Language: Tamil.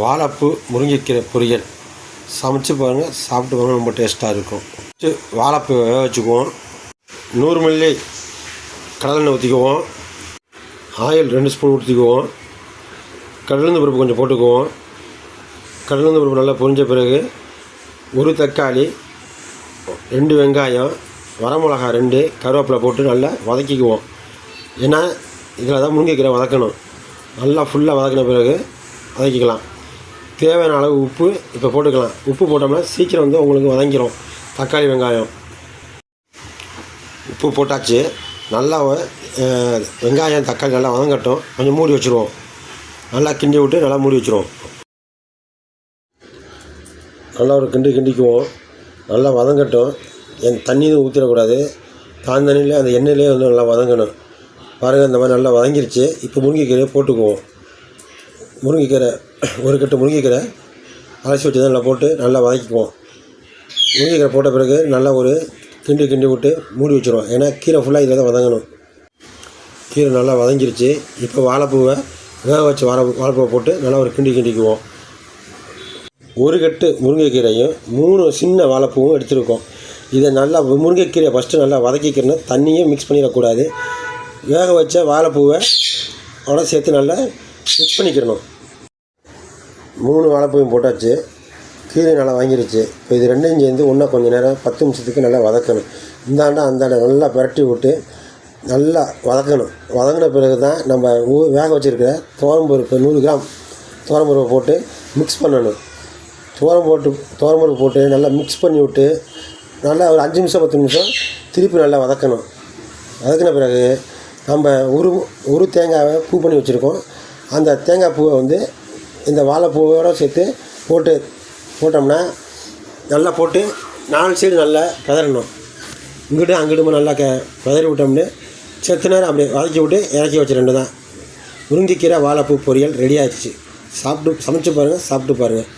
வாழைப்பூ முருங்கைக்கீரை பொரியல். சமைச்சு பாருங்கள் சாப்பிட்டு பாருங்கள் ரொம்ப டேஸ்ட்டாக இருக்கும். வாழைப்பூ வேக வச்சுக்குவோம். நூறு மில்லி கடலெண்ணெய் ஊற்றிக்குவோம் ஆயில் ரெண்டு ஸ்பூன் ஊற்றிக்குவோம் கடலெண்ணெய் பருப்பு கொஞ்சம் போட்டுக்குவோம். கடலெண்ணெய் பருப்பு நல்லா பொரிஞ்ச பிறகு ஒரு தக்காளி ரெண்டு வெங்காயம் வரமிளகா ரெண்டு கருவேப்பிலை போட்டு நல்லா வதக்கிக்குவோம். ஏன்னா இதில் தான் முருங்கைக்கீரை வதக்கணும். நல்லா ஃபுல்லாக வதக்கின பிறகு வதக்கிக்கலாம். தேவையான அளவு உப்பு இப்போ போட்டுக்கலாம். உப்பு போட்டோம்னா சீக்கிரம் வந்து உங்களுக்கு வதங்கிடும் தக்காளி வெங்காயம். உப்பு போட்டாச்சு. நல்லா வெங்காயம் தக்காளி நல்லா வதங்கட்டும். கொஞ்சம் மூடி வச்சுருவோம். நல்லா கிண்டி விட்டு நல்லா மூடி வச்சுருவோம். நல்லா ஒரு கிண்டு கிண்டிக்குவோம். நல்லா வதங்கட்டும். என் தண்ணி எதுவும் ஊற்றிடக்கூடாது தான் அந்த எண்ணெயிலே வந்து நல்லா வதங்கணும். பாருங்கள் இந்த மாதிரி நல்லா வதங்கிருச்சு. இப்போ முருங்கைக்கீரையை போட்டுக்குவோம். முருங்கைக்கீரை ஒரு கட்டு முருங்கைக்கீரை அலசி வச்சு நல்லா போட்டு நல்லா வதக்கிக்குவோம். முருங்கைக்கீரை போட்ட பிறகு நல்லா ஒரு கிண்டி கிண்டி விட்டு மூடி வச்சுருவோம். ஏன்னா கீரை ஃபுல்லாக இதில் தான் வதங்கணும். கீரை நல்லா வதங்கிருச்சு. இப்போ வாழைப்பூவை வேக வச்சு வாழை வாழைப்பூவை போட்டு நல்லா ஒரு கிண்டி கிண்டிக்குவோம். ஒரு கட்டு முருங்கைக்கீரையும் மூணு சின்ன வாழைப்பூவும் எடுத்துருக்கோம். இதை நல்லா முருங்கைக்கீரையை ஃபஸ்ட்டு நல்லா வதக்கிக்கிறேன்னா தண்ணியே மிக்ஸ் பண்ணிடக்கூடாது வேக வச்ச வாழைப்பூவை உடனே சேர்த்து நல்லா மிக்ஸ் பண்ணிக்கிறணும் மூணு வாழைப்பூவும் போட்டாச்சு. கீரை நல்லா வாங்கிருச்சு. இப்போ இது ரெண்டையும் சேர்ந்து இன்னும் கொஞ்சம் நேரம் பத்து நிமிஷத்துக்கு நல்லா வதக்கணும். இந்தாண்டா அந்தாண்ட நல்லா பிரட்டி விட்டு நல்லா வதக்கணும். வதங்கின பிறகு தான் நம்ம ஊ- வேக வச்சுருக்கிற துவரம்பருப்பு நூறு கிராம் துவரம்பருப்பை போட்டு மிக்ஸ் பண்ணணும். துவரம் போட்டு துவரம்பருப்பு போட்டு நல்லா மிக்ஸ் பண்ணி விட்டு நல்லா ஒரு அஞ்சு நிமிஷம் பத்து நிமிஷம் திருப்பி நல்லா வதக்கணும். வதக்கின பிறகு நம்ம ஒரு ஒரு தேங்காவை பூ பண்ணி வச்சுருக்கோம். அந்த தேங்காய் பூவை வந்து இந்த வாழைப்பூவோட சேர்த்து போட்டு போட்டோம்னா நல்லா போட்டு நாலு சைடு நல்லா கிளறணும் இங்கிட்டு அங்கிட்டுமா நல்லா க கிளறி விட்டோம்னு செத்து நேரம் அப்படி வதக்கி விட்டு இறக்கி வச்ச ரெண்டு தான். முருங்கைக்கீரை வாழைப்பூ பொரியல் ரெடி ஆயிடுச்சு. சாப்பிட்டு சமைச்சு பாருங்கள் சாப்பிட்டு பாருங்கள்